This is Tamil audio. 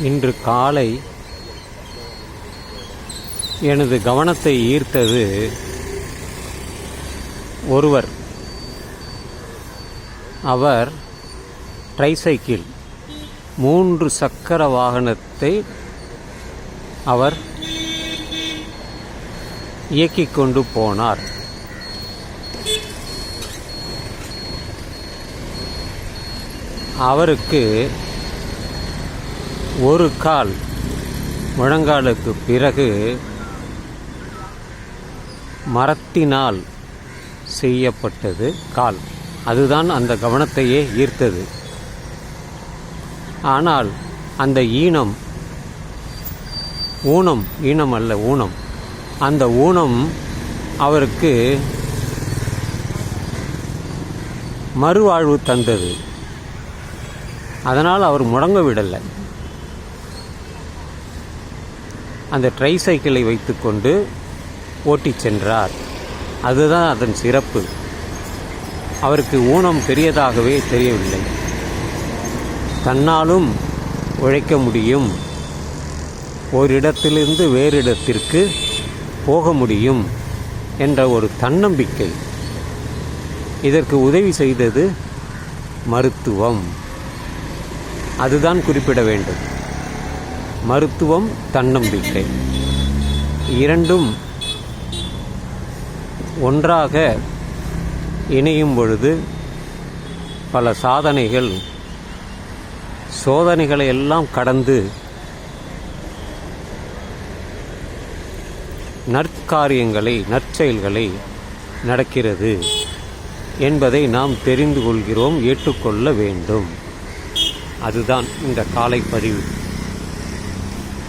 இன்று காலை எனது கவனத்தை ஈர்த்தது ஒருவர். அவர் ட்ரைசைக்கிள் மூன்று சக்கர வாகனத்தை அவர் இயக்கிக் கொண்டு போனார். அவருக்கு ஒரு கால் முழங்காலுக்கு பிறகு மரத்தினால் செய்யப்பட்டது கால். அதுதான் அந்த கவனத்தையே ஈர்த்தது. ஆனால் அந்த ஈனம் ஊனம் ஈனம் அல்ல ஊனம். அந்த ஊனம் அவருக்கு மறுவாழ்வு தந்தது. அதனால் அவர் முடங்க விடலை. அந்த ட்ரை சைக்கிளை வைத்துக்கொண்டு ஓட்டிச் சென்றார். அதுதான் அதன் சிறப்பு. அவருக்கு ஊனம் பெரியதாகவே தெரியவில்லை. தன்னாலும் உழைக்க முடியும். ஓரிடத்திலிருந்து வேறு இடத்திற்கு போக முடியும் என்ற ஒரு தன்னம்பிக்கை. இதற்கு உதவி செய்தது மருத்துவம். அதுதான் குறிப்பிட வேண்டும். மருத்துவம் தன்னம்பிக்கை. இரண்டும் ஒன்றாக இணையும் பொழுது பல சாதனைகள் சோதனைகளை எல்லாம் கடந்து நற்காரியங்களை நற்செயல்களை நடக்கிறது என்பதை நாம் தெரிந்து கொள்கிறோம் ஏற்றுக்கொள்ள வேண்டும். அதுதான் இந்த காலை பதிவு